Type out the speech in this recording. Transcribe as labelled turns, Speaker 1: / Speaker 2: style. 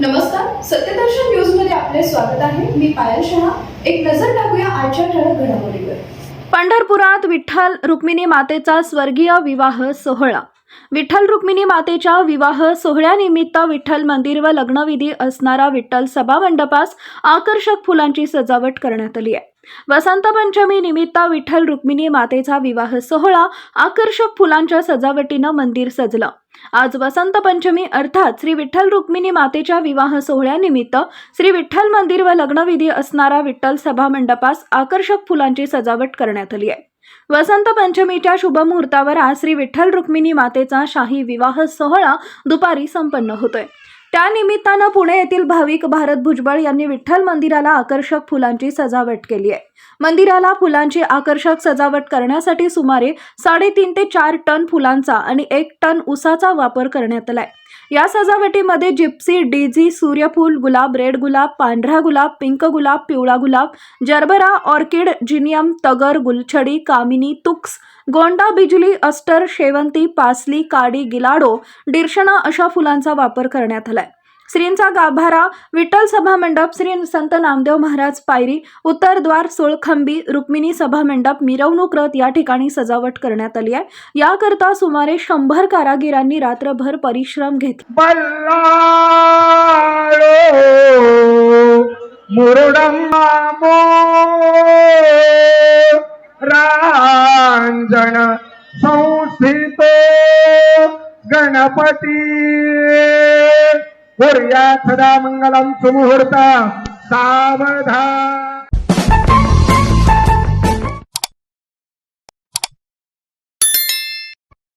Speaker 1: नमस्कार सत्यदर्शन न्यूजमध्ये आपले स्वागत आहे. मी पायल शहा. एक नजर टाकूया आजच्या ठळक घडामोडीवर.
Speaker 2: पंढरपुरात विठ्ठल रुक्मिणी मातेचा स्वर्गीय विवाह सोहळा. विठ्ठल रुक्मिणी मातेच्या विवाह सोहळ्यानिमित्त विठ्ठल मंदिर व लग्नविधी असणारा विठ्ठल सभा मंडपास आकर्षक फुलांची सजावट करण्यात आली आहे. वसंत पंचमी निमित्त विठ्ठल रुक्मिणी मातेचा विवाह सोहळा आकर्षक फुलांच्या सजावटीनं मंदिर सजलं. आज वसंत पंचमी अर्थात श्री विठ्ठल रुक्मिणी मातेच्या विवाह सोहळ्यानिमित्त श्री विठ्ठल मंदिर व लग्नविधी असणारा विठ्ठल सभा मंडपास आकर्षक फुलांची सजावट करण्यात आली आहे. वसंत पंचमीच्या शुभमुहूर्तावर आज श्री विठ्ठल रुक्मिणी मातेचा शाही विवाह सोहळा दुपारी संपन्न होतोय. त्यानिमित्तानं पुणे येथील भाविक भारत भुजबळ यांनी विठ्ठल मंदिराला आकर्षक फुलांची सजावट केली आहे. मंदिराला फुलांची आकर्षक सजावट करण्यासाठी सुमारे साडेतीन ते चार टन फुलांचा आणि एक टन उसाचा वापर करण्यात आलाय. या सजावटीमध्ये जिप्सी डीझी सूर्यफूल गुलाब रेड गुलाब पांढरा गुलाब पिंक गुलाब पिवळा गुलाब जर्बरा ऑर्किड जिनियम तगर गुलछडी कामिनी तुक्स गोंडा बिजली अस्टर शेवंती पासली काडी गिलाडो डिर्शना अशा फुलांचा वापर करण्यात आलाय. श्रींचा गाभारा विठ्ठल सभा मंडप श्री संत नामदेव महाराज पायरी उत्तरद्वार सोळखंबी रुक्मिणी सभा मंडप मिरवणूक रथ या ठिकाणी सजावट करण्यात आली आहे. याकरता सुमारे शंभर कारागिरांनी रात्रभर परिश्रम घेतले
Speaker 3: रांजण संस्थितो गणपती. कुर्या सदा मंगलम सुमुहूर्त सावधान